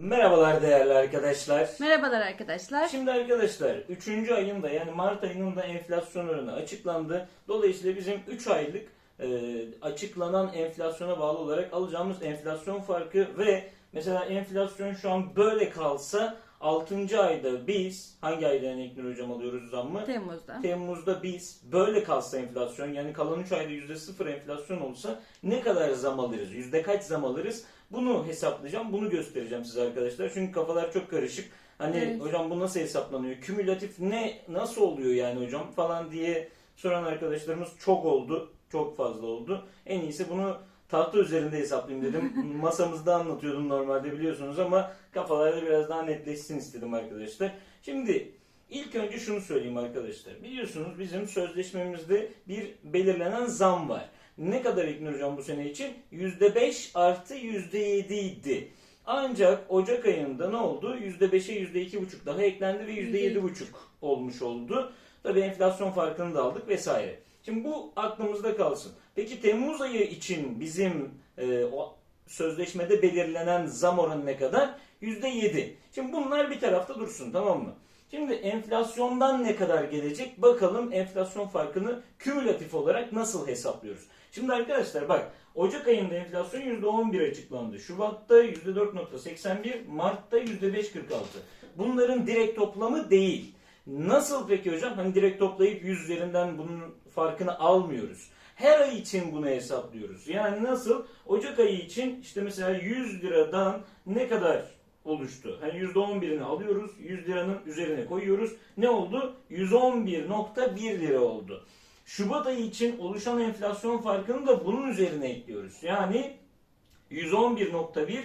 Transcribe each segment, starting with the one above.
Merhabalar değerli arkadaşlar. Merhabalar arkadaşlar. Şimdi arkadaşlar 3. ayın da yani Mart ayının da enflasyon oranı açıklandı. Dolayısıyla bizim 3 aylık e, açıklanan enflasyona bağlı olarak alacağımız enflasyon farkı ve mesela enflasyon şu an böyle kalsa 6. ayda biz hangi ayda İlknur hocam alıyoruz zammı? Temmuz'da. Temmuz'da biz böyle kalsa enflasyon yani kalan 3 ayda %0 enflasyon olsa ne kadar zam alırız? Yüzde kaç zam alırız? Bunu hesaplayacağım. Bunu göstereceğim size arkadaşlar. Çünkü kafalar çok karışık. Hani Evet. hocam bu nasıl hesaplanıyor? Kümülatif ne nasıl oluyor yani hocam falan diye soran arkadaşlarımız çok oldu. Çok fazla oldu. En iyisi bunu tahta üzerinde hesaplayayım dedim. Masamızda anlatıyordum normalde biliyorsunuz ama kafalarda biraz daha netleşsin istedim arkadaşlar. Şimdi ilk önce şunu söyleyeyim arkadaşlar. Biliyorsunuz bizim sözleşmemizde bir belirlenen zam var. Ne kadar İlknur Hocam bu sene için? %5 artı %7 idi. Ancak Ocak ayında ne oldu? %5'e %2,5 daha eklendi ve %7,5 olmuş oldu. Tabii enflasyon farkını da aldık vesaire. Şimdi bu aklımızda kalsın. Peki Temmuz ayı için bizim e, o sözleşmede belirlenen zam oranı ne kadar? %7. Şimdi bunlar bir tarafta dursun tamam mı? Şimdi enflasyondan ne kadar gelecek? Bakalım enflasyon farkını kümülatif olarak nasıl hesaplıyoruz? Şimdi arkadaşlar bak Ocak ayında enflasyon %11 açıklandı. Şubat'ta %4.81, Mart'ta %5.46. Bunların direkt toplamı değil. Nasıl peki hocam? Hani direkt toplayıp 100 üzerinden bunun farkını almıyoruz. Her ay için bunu hesaplıyoruz. Yani nasıl? Ocak ayı için işte mesela 100 liradan ne kadar oluştu? Hani %11'ini alıyoruz, 100 liranın üzerine koyuyoruz. Ne oldu? 111.1 lira oldu. Şubat ayı için oluşan enflasyon farkını da bunun üzerine ekliyoruz. Yani 111.1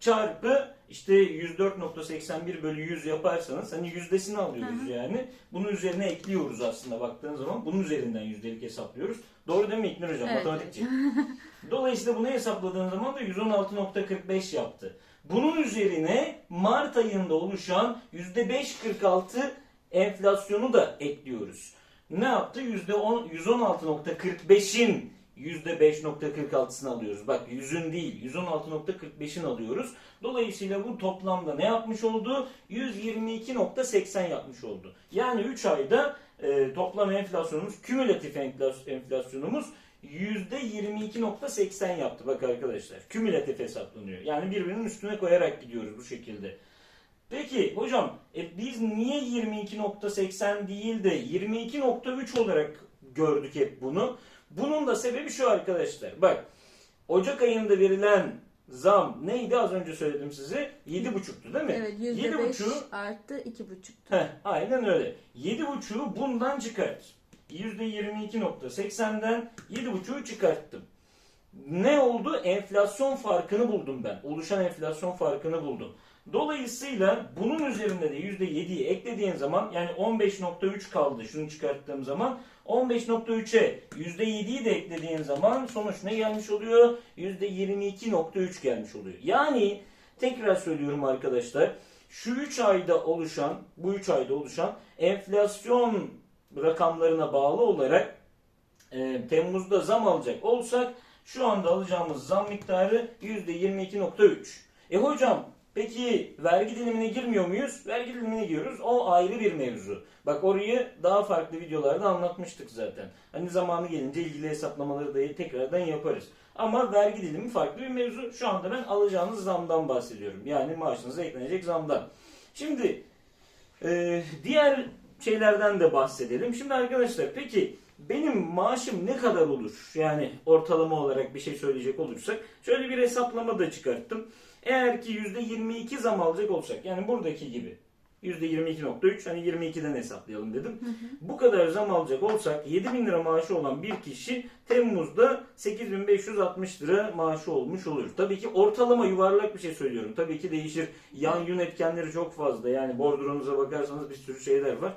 çarpı işte 104.81 bölü 100 yaparsanız hani yüzdesini alıyoruz Hı hı. yani. Bunun üzerine ekliyoruz aslında baktığın zaman. Bunun üzerinden yüzdelik hesaplıyoruz. Doğru değil mi İlknur Hocam? Evet. Matematikçi. Dolayısıyla bunu hesapladığın zaman da 116.45 yaptı. Bunun üzerine Mart ayında oluşan %5.46 enflasyonu da ekliyoruz. Ne yaptı? %10 116.45'in %5.46'sını alıyoruz. Bak 100'ün değil 116.45'in alıyoruz. Dolayısıyla bu toplamda ne yapmış oldu? 122.80 yapmış oldu. Yani 3 ayda e, toplam enflasyonumuz, kümülatif enflas- enflasyonumuz %22.80 yaptı bak arkadaşlar. Kümülatif hesaplanıyor. Yani birbirinin üstüne koyarak gidiyoruz bu şekilde. Peki hocam e, biz niye 22.80 değil de 22.3 olarak gördük hep bunu? Bunun da sebebi şu arkadaşlar. Bak Ocak ayında verilen zam neydi az önce söyledim size? 7.5'tu değil mi? Evet %5 %5 artı 2,5'tu. Heh, aynen öyle. 7.5'u bundan çıkart. %22.80'den 7.5'u çıkarttım. Ne oldu? Enflasyon farkını buldum ben. Oluşan enflasyon farkını buldum. Dolayısıyla bunun üzerinde de %7'yi eklediğin zaman yani 15.3 kaldı şunu çıkarttığım zaman 15.3'e %7'yi de eklediğin zaman sonuç ne gelmiş oluyor? %22.3 gelmiş oluyor. Yani tekrar söylüyorum arkadaşlar şu 3 ayda oluşan bu 3 ayda oluşan enflasyon rakamlarına bağlı olarak e, Temmuz'da zam alacak olsak şu anda alacağımız zam miktarı %22.3. E hocam peki vergi dilimine girmiyor muyuz? Vergi dilimine giriyoruz. O ayrı bir mevzu. Bak orayı daha farklı videolarda anlatmıştık zaten. Hani zamanı gelince ilgili hesaplamaları da tekrardan yaparız. Ama vergi dilimi farklı bir mevzu. Şu anda ben alacağınız zamdan bahsediyorum. Yani maaşınıza eklenecek zamdan. Şimdi ee, diğer şeylerden de bahsedelim. Şimdi arkadaşlar peki benim maaşım ne kadar olur? Yani ortalama olarak bir şey söyleyecek olursak şöyle bir hesaplama da çıkarttım. Eğer ki %22 zam alacak olsak yani buradaki gibi %22.3 hani 22'den hesaplayalım dedim. Bu kadar zam alacak olsak 7000 lira maaşı olan bir kişi Temmuz'da 8560 lira maaşı olmuş olur. Tabii ki ortalama yuvarlak bir şey söylüyorum. Tabii ki değişir. Yan yün etkenleri çok fazla. Yani bordronuza bakarsanız bir sürü şeyler var.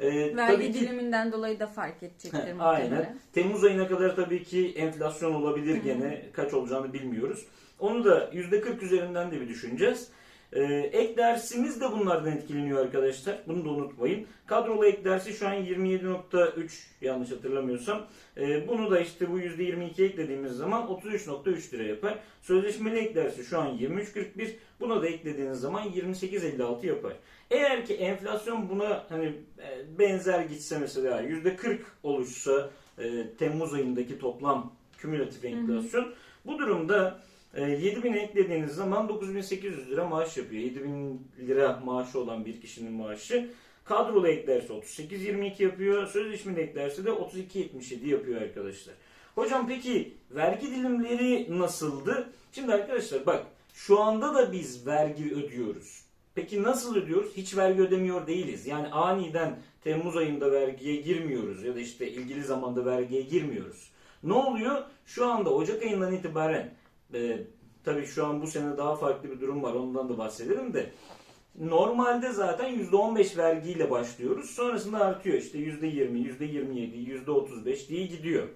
Ee, Vergi tabii ki- diliminden dolayı da fark edecektir muhtemelen. Aynen. Temmuz ayına kadar tabii ki enflasyon olabilir gene. Kaç olacağını bilmiyoruz. Onu da %40 üzerinden de bir düşüneceğiz. Ee, ek dersimiz de bunlardan etkileniyor arkadaşlar. Bunu da unutmayın. Kadrolu ek dersi şu an 27.3 yanlış hatırlamıyorsam. Ee, bunu da işte bu %22 eklediğimiz zaman 33.3 lira yapar. Sözleşmeli ek dersi şu an 23.41. Buna da eklediğiniz zaman 28.56 yapar. Eğer ki enflasyon buna hani e, benzer gitse mesela %40 oluşsa e, Temmuz ayındaki toplam kümülatif enflasyon bu durumda e, 7000 eklediğiniz zaman 9800 lira maaş yapıyor. 7000 lira maaşı olan bir kişinin maaşı kadrolu eklerse 38.22 yapıyor. Sözleşmeli eklerse de 32.77 yapıyor arkadaşlar. Hocam peki vergi dilimleri nasıldı? Şimdi arkadaşlar bak şu anda da biz vergi ödüyoruz. Peki nasıl ödüyoruz? Hiç vergi ödemiyor değiliz. Yani aniden Temmuz ayında vergiye girmiyoruz ya da işte ilgili zamanda vergiye girmiyoruz. Ne oluyor? Şu anda Ocak ayından itibaren e, tabii şu an bu sene daha farklı bir durum var ondan da bahsederim de normalde zaten %15 vergiyle başlıyoruz. Sonrasında artıyor işte %20, %27, %35 diye gidiyor.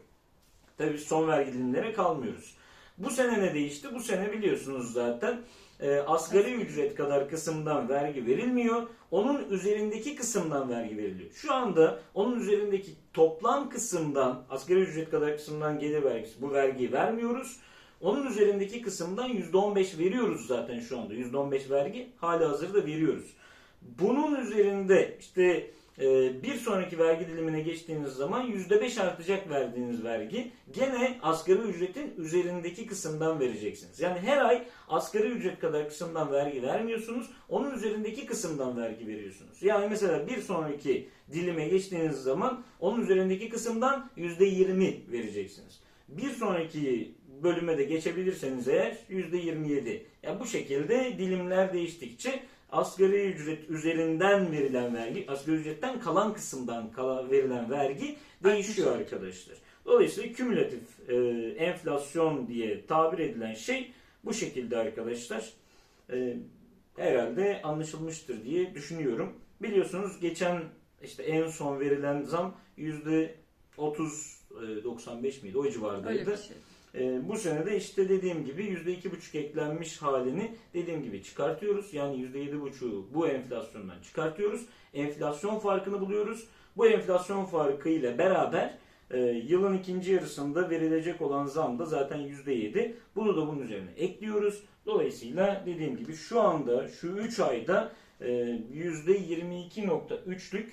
Tabii son vergi dilimlere kalmıyoruz. Bu sene ne değişti? Bu sene biliyorsunuz zaten e, asgari ücret kadar kısımdan vergi verilmiyor. Onun üzerindeki kısımdan vergi veriliyor. Şu anda onun üzerindeki toplam kısımdan asgari ücret kadar kısımdan gelir vergisi bu vergiyi vermiyoruz. Onun üzerindeki kısımdan %15 veriyoruz zaten şu anda. %15 vergi hali hazırda veriyoruz. Bunun üzerinde işte e, bir sonraki vergi dilimine geçtiğiniz zaman %5 artacak verdiğiniz vergi gene asgari ücretin üzerindeki kısımdan vereceksiniz. Yani her ay asgari ücret kadar kısımdan vergi vermiyorsunuz. Onun üzerindeki kısımdan vergi veriyorsunuz. Yani mesela bir sonraki dilime geçtiğiniz zaman onun üzerindeki kısımdan %20 vereceksiniz. Bir sonraki bölüme de geçebilirseniz eğer %27. Yani bu şekilde dilimler değiştikçe asgari ücret üzerinden verilen vergi, asgari ücretten kalan kısımdan kala- verilen vergi değişiyor arkadaşlar. Dolayısıyla kümülatif e, enflasyon diye tabir edilen şey bu şekilde arkadaşlar. E, herhalde anlaşılmıştır diye düşünüyorum. Biliyorsunuz geçen işte en son verilen zam yüzde 30 e, 95 miydi? O civardaydı. Öyle bir şey. Ee, bu sene de işte dediğim gibi %2,5 eklenmiş halini dediğim gibi çıkartıyoruz. Yani %7,5'u bu enflasyondan çıkartıyoruz. Enflasyon farkını buluyoruz. Bu enflasyon farkı ile beraber e, yılın ikinci yarısında verilecek olan zam da zaten %7. Bunu da bunun üzerine ekliyoruz. Dolayısıyla dediğim gibi şu anda şu 3 ayda e, %22.3'lük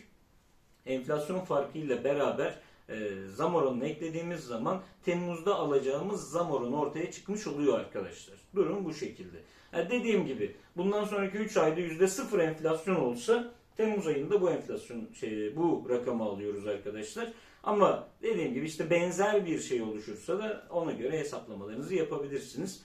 enflasyon farkı ile beraber e, zam oranını eklediğimiz zaman Temmuz'da alacağımız zam oranı ortaya çıkmış oluyor arkadaşlar. Durum bu şekilde. Ha, dediğim gibi bundan sonraki 3 ayda %0 enflasyon olsa Temmuz ayında bu enflasyon şey, bu rakamı alıyoruz arkadaşlar. Ama dediğim gibi işte benzer bir şey oluşursa da ona göre hesaplamalarınızı yapabilirsiniz.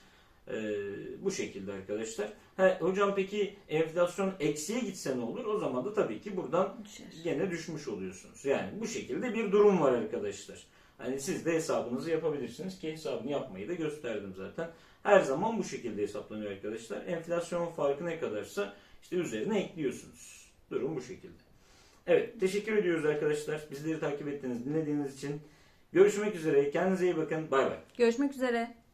Ee, bu şekilde arkadaşlar. Ha, hocam peki enflasyon eksiye gitse ne olur? O zaman da tabii ki buradan Düşer. gene düşmüş oluyorsunuz. Yani bu şekilde bir durum var arkadaşlar. Hani siz de hesabınızı yapabilirsiniz ki hesabını yapmayı da gösterdim zaten. Her zaman bu şekilde hesaplanıyor arkadaşlar. Enflasyon farkı ne kadarsa işte üzerine ekliyorsunuz. Durum bu şekilde. Evet teşekkür ediyoruz arkadaşlar. Bizleri takip ettiğiniz, dinlediğiniz için. Görüşmek üzere. Kendinize iyi bakın. Bay bay. Görüşmek üzere.